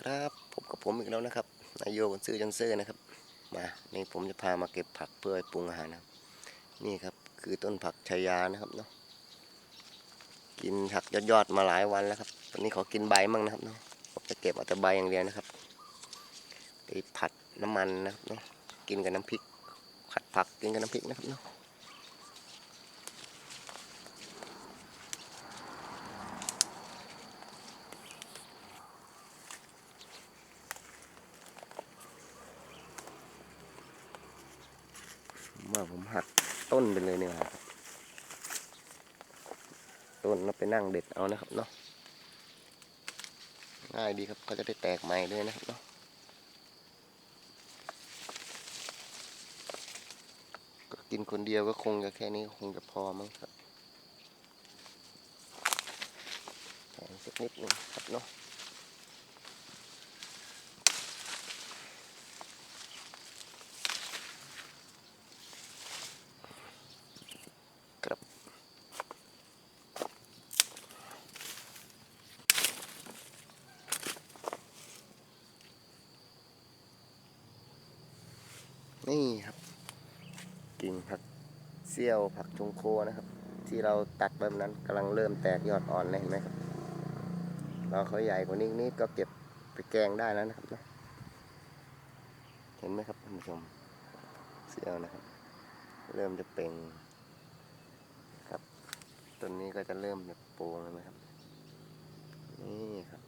ครับผมกับผมอีกแล้วนะครับนายโยบนซื้อจนซื้อนะครับ มานี่ผมจะพามาเก็บผักเพื่อปรุงอาหารนะครับ นี่ครับคือต้นผักชายานะครับเนาะกินผักยอดๆมาหลายวันแล้วครับตอนนี้ขอกินใบมั่งนะครับเนาะผมจะเก็บเอาแต่ใบอย่างเดียวนะครับไปผัดน้ำมันนะครับเนาะกินกับน้ำพริกผัดผักกินกับน้ำพริกนะครับเนาะ ว่าผมหักต้นไปเลยเนี่ยครับต้นแล้วไปนั่งเด็ดเอานะครับเนาะง่ายดีครับก็จะได้แตกใหม่ด้วยนะครับเนาะก็กินคนเดียวก็คงจะแค่นี้คงจะพอมั้งครับแถมสักนิดนึงครับเนาะ นี่ครับ กิ่งผักเสี้ยวผักชงโคนะครับ ที่เราตัดแบบนั้นกำลังเริ่มแตกยอดอ่อนเลยเห็นไหมครับเราเขาใหญ่กว่านี้นิดก็เก็บไปแกงได้แล้วนะครับนะเห็นไหมครับท่านผู้ชมเสี้ยวนะครับ เริ่มจะเป่งครับต้นนี้ก็จะเริ่มแบบโปร่งแล้วนะครับนี่ครับ